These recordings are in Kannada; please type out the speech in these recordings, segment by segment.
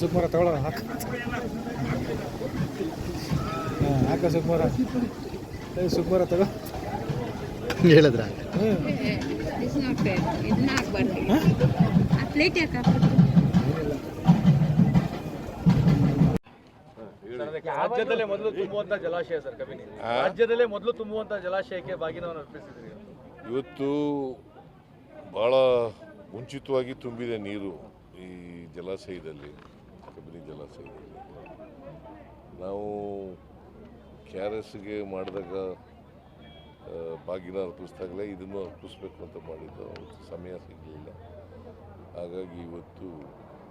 ಸುಕುಮಾರ ತಗೊಳ್ಳೋಣ ಹಾಕ ಹಾಂ ಹಾಕ ಸುಕುಮಾರ. ಏ ಸುಕುಮಾರ ತಗೋ. ಹೇಳಿದ್ರ? ಹ್ಞೂ ರಾಜ್ಯದಲ್ಲೇ ಮೊದಲು ತುಂಬುವಂತ ಜಲಾಶಯ ಸರ್ ಕಬಿನಿ. ರಾಜ್ಯದಲ್ಲೇ ಮೊದಲು ತುಂಬುವಂತ ಜಲಾಶಯಕ್ಕೆ ಬಾಗಿನವನ್ನು ಅರ್ಪಿಸಿದ್ರಿ ಇವತ್ತು ಭಾಳ ಮುಂಚಿತವಾಗಿ ತುಂಬಿದೆ ನೀರು. ಈ ಜಲಾಶಯದಲ್ಲಿ ಕಬಿನಿ ಜಲಾಶಯದಲ್ಲಿ. ನಾವು ಕೆ ಆರ್ ಎಸ್ಗೆ ಮಾಡಿದಾಗ ಬಾಗಿಲ ಬಾಗಿನ ಅರ್ಪಿಸಿದಾಗಲೇ ಇದನ್ನು ಅರ್ಪಿಸ್ಬೇಕು ಅಂತ ಮಾಡಿದ್ದು. ಅವತ್ತು ಸಮಯ ಸಿಗಲಿಲ್ಲ. ಹಾಗಾಗಿ ಇವತ್ತು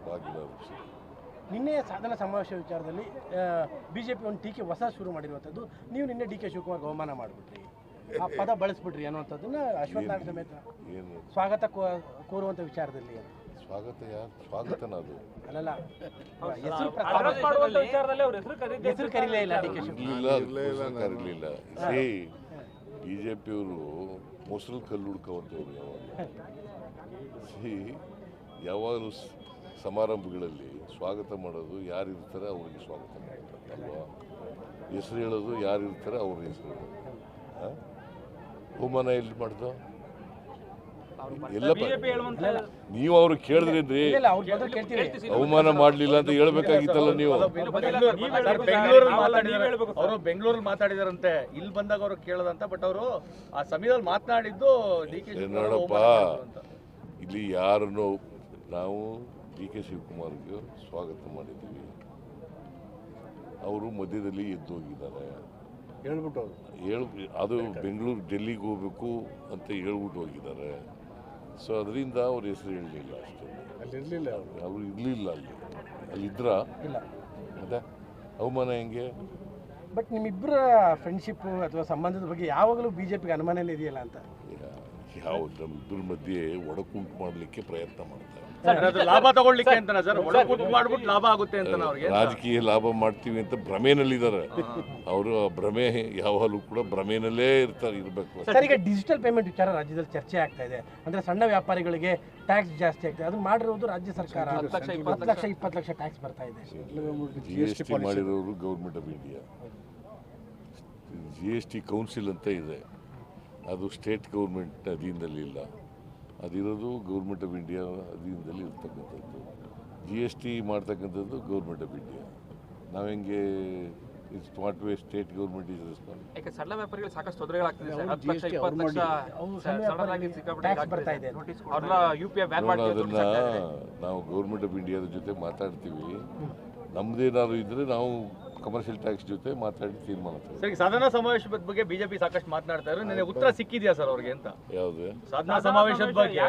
ಬಾಗಿನ ಅರ್ಪಿಸಿದ್ವಿ. ನಿನ್ನೆ ಸಾಧನ ಸಮಾವೇಶ ವಿಚಾರದಲ್ಲಿ ಬಿ ಜೆ ಪಿ ಒಂದು ಟೀಕೆ ಹೊಸ ಶುರು ಮಾಡಿರುವಂಥದ್ದು. ನೀವು ನಿನ್ನೆ ಡಿ ಕೆ ಶಿವಕುಮಾರ್ ಅವಮಾನ ಮಾಡಿಬಿಟ್ರಿ. ಆ ಪದ ಬಳಸ್ಬಿಟ್ರಿ ಅನ್ನುವಂಥದ್ದನ್ನು ಅಶ್ವತ್ಥ ಸಮೇತ ಸ್ವಾಗತ ಕೋರುವಂಥ ವಿಚಾರದಲ್ಲಿ. ಸ್ವಾಗತ ಯಾರು ಸ್ವಾಗತನ ಅದು ಅಲ್ಲಲ್ಲ ಹೆಸರು ಪ್ರಸ್ತಾಪ- ಹೆಸರು ಕರೀಲೇ ಇಲ್ಲ ಡಿ ಕೆ ಶಿವಕುಮಾರ್. ಇರಲಿಲ್ಲ ಕರೀಲಿಲ್ಲ. ಸಿ ಬಿ ಜೆ ಪಿಯವರು ಮೊಸರು ಕಲ್ಲು ಹುಡ್ಕೋವಂಥವ್ರು ಯಾವಾಗ? ಸಿ ಯಾವಾಗಲೂ ಸ್- ಸಮಾರಂಭಗಳಲ್ಲಿ ಸ್ವಾಗತ ಮಾಡೋದು ಯಾರು ಇರ್ತಾರೆ ಅವ್ರಿಗೆ ಸ್ವಾಗತ ಮಾಡ್ತಾರೆ ಅಲ್ವಾ? ಹೆಸರು ಹೇಳೋದು ಯಾರು ಇರ್ತಾರೆ ಅವ್ರ ಹೆಸರು ಹೇಳೋದು. ಆ? ಅವಮಾನ ಎಲ್ಲಿ ಮಾಡ್ದು? ನೀವು ಅವ್ರು ಕೇಳಿದ್ರಿ ಅವಮಾನ ಮಾಡ್ಲಿಲ್ಲ ಅಂತ ಹೇಳ್ಬೇಕಾಗಿತ್ತಲ್ಲ ನೀವು? ಅವರು ಬೆಂಗಳೂರಲ್ಲಿ ಮಾತಾಡಿದಾರಂತೆ. ಇಲ್ಲಿ ಬಂದಾಗ ಅವರು ಕೇಳದಂತ ಬಟ್ ಅವರು ಆ ಸಮಯದಲ್ಲಿ ಮಾತನಾಡಿದ್ದು ಡಿ ಕೆ ಏ ನೋಡಪ್ಪ ಇಲ್ಲಿ ಯಾರನ್ನು ನಾವು ಡಿ ಕೆ ಶಿವಕುಮಾರ್ಗೆ ಸ್ವಾಗತ ಮಾಡಿದ್ದೀವಿ. ಅವರು ಮಧ್ಯದಲ್ಲಿ ಎದ್ದು ಹೋಗಿದ್ದಾರೆ. ಹೇಳ್ಬಿಟ್ಟು ಹೇಳು ಅದು ಬೆಂಗಳೂರು ಡೆಲ್ಲಿಗೆ ಹೋಗ್ಬೇಕು ಅಂತ ಹೇಳ್ಬಿಟ್ಟು ಹೋಗಿದ್ದಾರೆ. ಸೊ ಅದರಿಂದ ಅವ್ರ ಹೆಸರು ಹೇಳಲಿಲ್ಲ ಅಷ್ಟೇ. ಅಲ್ಲಿ ಇರಲಿಲ್ಲ ಅವರು ಇರಲಿಲ್ಲ ಅಲ್ಲಿ. ಅಲ್ಲಿದ್ರ? ಇಲ್ಲ. ಮತ್ತೆ ಅವಮಾನ ಹೆಂಗೆ? ಬಟ್ ನಿಮ್ಮಿಬ್ಬರ ಫ್ರೆಂಡ್ಶಿಪ್ ಅಥವಾ ಸಂಬಂಧದ ಬಗ್ಗೆ ಯಾವಾಗಲೂ ಬಿಜೆಪಿಗೆ ಅನುಮಾನನೇ ಇದೆಯಲ್ಲ ಅಂತ? ಯಾವ ಇದ್ರ ಮಧ್ಯೆ ಒಡಕುಂಟು ಮಾಡಲಿಕ್ಕೆ ಪ್ರಯತ್ನ ಮಾಡ್ತಾರೆ. ಅದು ಲಾಭ ತಗೊಳ್ಳಿಕ್ಕೆ ಅಂತ ಸರ್? ಮಾಡ್ಬಿಟ್ಟು ಲಾಭ ಆಗುತ್ತೆ ಅಂತ ಅವ್ರಿಗೆ? ರಾಜಕೀಯ ಲಾಭ ಮಾಡ್ತೀವಿ ಅಂತ ಭ್ರಮೆನಲ್ಲಿದ್ದಾರೆ. ಅವರು ಆ ಭ್ರಮೆ ಯಾವಾಗಲೂ ಕೂಡ ಭ್ರಮೆನಲ್ಲೇ ಇರ್ತಾರೆ ಇರಬೇಕು. ಸರ್ ಈಗ ಡಿಜಿಟಲ್ ಪೇಮೆಂಟ್ ವಿಚಾರ ರಾಜ್ಯದಲ್ಲಿ ಚರ್ಚೆ ಆಗ್ತಾ ಇದೆ. ಅಂದ್ರೆ ಸಣ್ಣ ವ್ಯಾಪಾರಿಗಳಿಗೆ ಟ್ಯಾಕ್ಸ್ ಜಾಸ್ತಿ ಆಗ್ತದೆ ಅದನ್ನ ಮಾಡಿರೋದು ರಾಜ್ಯ ಸರ್ಕಾರ. ಹತ್ತು ಲಕ್ಷ ಇಪ್ಪತ್ತು ಲಕ್ಷ ಟ್ಯಾಕ್ಸ್ ಬರ್ತಾ ಇದೆ. ಜಿ ಎಸ್ ಟಿ ಮಾಡಿರೋರು government of India G S T council ಅಂತ ಇದೆ. ಅದು ಸ್ಟೇಟ್ ಗೌರ್ಮೆಂಟ್ ಅಧೀನದಲ್ಲಿ ಇಲ್ಲ. ಅದಿರೋದು ಗೌರ್ಮೆಂಟ್ ಆಫ್ ಇಂಡಿಯಾ ಅಧೀನದಲ್ಲಿ ಇರ್ತಕ್ಕಂಥದ್ದು. ಜಿ ಎಸ್ ಟಿ ಮಾಡ್ತಕ್ಕಂಥದ್ದು ಗೌರ್ಮೆಂಟ್ ಆಫ್ ಇಂಡಿಯಾ ನಾವು ಹೆಂಗೆ it's what way state government is response ಸಣ್ಣ ವ್ಯಾಪಾರಿಗಳು ಸಾಕಷ್ಟು ತೊಂದರೆಗಳಾಗ್ತಿದೆ ಸರ್. ಅವ್ರು ಹತ್ತು ಲಕ್ಷ GST ಇಪ್ಪತ್ತು ಲಕ್ಷ ಅವ್ರು ಸಡನ್ ಆಗಿ ಸಿಕ್ಕಾಪಟ್ಟೆ tax ಬರ್ತಾ ಇದೆ. ಇದಾಗ್ತಿದೆ ಅವ್ರನ್ನ ಯು ಪಿ ಐ ಬ್ಯಾನ್ ನೋಡೋಣ ಮಾಡ್ತೀವಿ ಅದನ್ನ ನಾವು ಗೌರ್ಮೆಂಟ್ ಆಫ್ ಇಂಡಿಯಾದ ಜೊತೆ ಮಾತಾಡ್ತೀವಿ. ನಮ್ದೇನಾದ್ರು ಇದ್ರೆ ನಾವು ಕಮರ್ಷಿಯಲ್ ಟ್ಯಾಕ್ಸ್ ಜೊತೆ ಮಾತಾಡಿ ತೀರ್ಮಾನ ತಗೊಳ್ತೀವಿ. ಸರ್ ಈಗ ಸಾಧನಾ ಸಮಾವೇಶದ ಬಗ್ಗೆ ಬಿಜೆಪಿ ಸಾಕಷ್ಟು ಮಾತನಾಡ್ತಾ ಇದ್ರು. ನಿನ್ನೆ ಉತ್ತರ ಸಿಕ್ಕಿದ್ಯಾ ಸರ್ ಅವ್ರಿಗೆ ಅಂತ? ಯಾವ್ದು? ಸಾಧನಾ ಸಮಾವೇಶದ ಬಗ್ಗೆ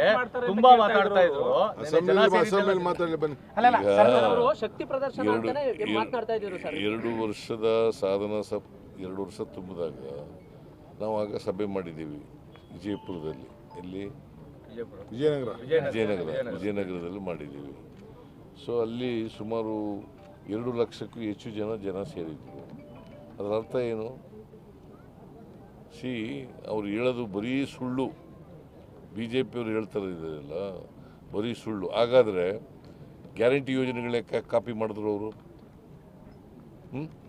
ತುಂಬಾ ಮಾತಾಡ್ತಾ ಇದ್ರು. ನಿನ್ನೆ ಜನ ಸೇರಿದ್ದೆಲ್ಲ- ಮಾತಾಡಲಿ ಬನ್ನಿ. ಅಲ್ಲ ಅಲ್ಲ ಈಗ ಸರ್ ಅವರು ಶಕ್ತಿ ಪ್ರದರ್ಶನ ಎರಡು ಅಂತಾನೆ ಮಾತನಾಡ್ತಾ ಇದ್ರು ಸರ್. ಎರಡು ವರ್ಷದ ಸಾಧನ ಸಪ್ ಎರಡು ವರ್ಷ ತುಂಬಿದಾಗ ನಾವು ಆಗ ಸಭೆ ಮಾಡಿದ್ದೀವಿ ವಿಜಯಪುರದಲ್ಲಿ. ಎಲ್ಲಿ? ವಿಜಯಪುರ. ವಿಜಯನಗರ. ವಿಜಯನಗರ. ವಿಜಯನಗರ. ವಿಜಯನಗರದಲ್ಲಿ ಮಾಡಿದ್ದೀವಿ. ಸೊ ಅಲ್ಲಿ ಸುಮಾರು ಎರಡು ಲಕ್ಷಕ್ಕೂ ಹೆಚ್ಚು ಜನ ಜನ ಸೇರಿದ್ರು. ಅದರ ಅರ್ಥ ಏನು? ಸಿ ಅವ್ರು ಹೇಳೋದು ಬರೀ ಸುಳ್ಳು. ಬಿ ಜೆ ಪಿಯವ್ರು ಹೇಳ್ತಾರೆ ಇದೆಲ್ಲ ಬರೀ ಸುಳ್ಳು. ಹಾಗಾದರೆ ಗ್ಯಾರಂಟಿ ಯೋಜನೆಗಳೇ ಕಾಪಿ ಮಾಡಿದ್ರು ಅವರು?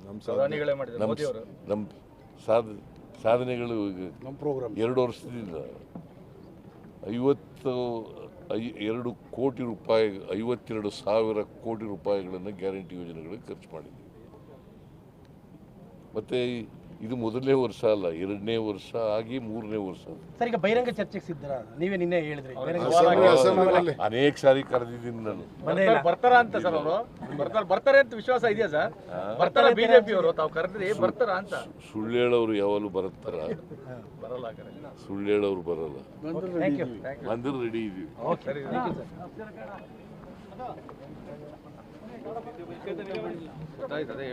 ನಮ್ಮ ಮೋದಿ ಅವರು. ನಮ್ಮ ಸಾಧ ಸಾಧನೆಗಳು ಎರಡು ವರ್ಷದಿಂದ ಐವತ್ತು ಐ ಎರಡು ಕೋಟಿ ರೂಪಾಯಿ ಐವತ್ತೆರಡು ಸಾವಿರ ಕೋಟಿ ರೂಪಾಯಿಗಳನ್ನು ಗ್ಯಾರಂಟಿ ಯೋಜನೆಗಳಿಗೆ ಖರ್ಚು ಮಾಡಿದ್ದೀವಿ ಮತ್ತು ಇದು ಮೊದಲನೇ ವರ್ಷ ಅಲ್ಲ ಎರಡನೇ ವರ್ಷ ಆಗಿ ಮೂರನೇ ವರ್ಷ. ಸರ್ ಈಗ ಬಹಿರಂಗ ಚರ್ಚೆಗೆ ಸಿದ್ಧರ? ನೀವೇ ನಿನ್ನೆ ಹೇಳಿದ್ರಿ. ಅನೇಕ ಸಾರಿ ಕರೆದಿದ್ದೀನಿ ನಾನು. ಬರ್ತಾರ ಅಂತ ಸರ್ ಅವರು. ಬರ್ತಾರೆ ಬರ್ತಾರೆ ಅಂತ ವಿಶ್ವಾಸ ಇದೆಯಾ ಸರ್? ಬರ್ತಾರ ಬಿಜೆಪಿ ಅವರು ತಾವು ಕರೆದ್ರಿ ಬರ್ತಾರ ಅಂತ. ಸುಳ್ಳು ಹೇಳೋರು ಯಾವಾಗಲೂ ಬರುತ್ತಾರ? ಬರಲ್ಲ. ಸುಳ್ಳು ಹೇಳೋರು ಬರಲ್ಲ. ಥ್ಯಾಂಕ್ ಯು ಅಂದ್ರೆ ರೆಡಿ ಇದೀವಿ. ಗೊತ್ತಾಯ್ತು ಅದೇ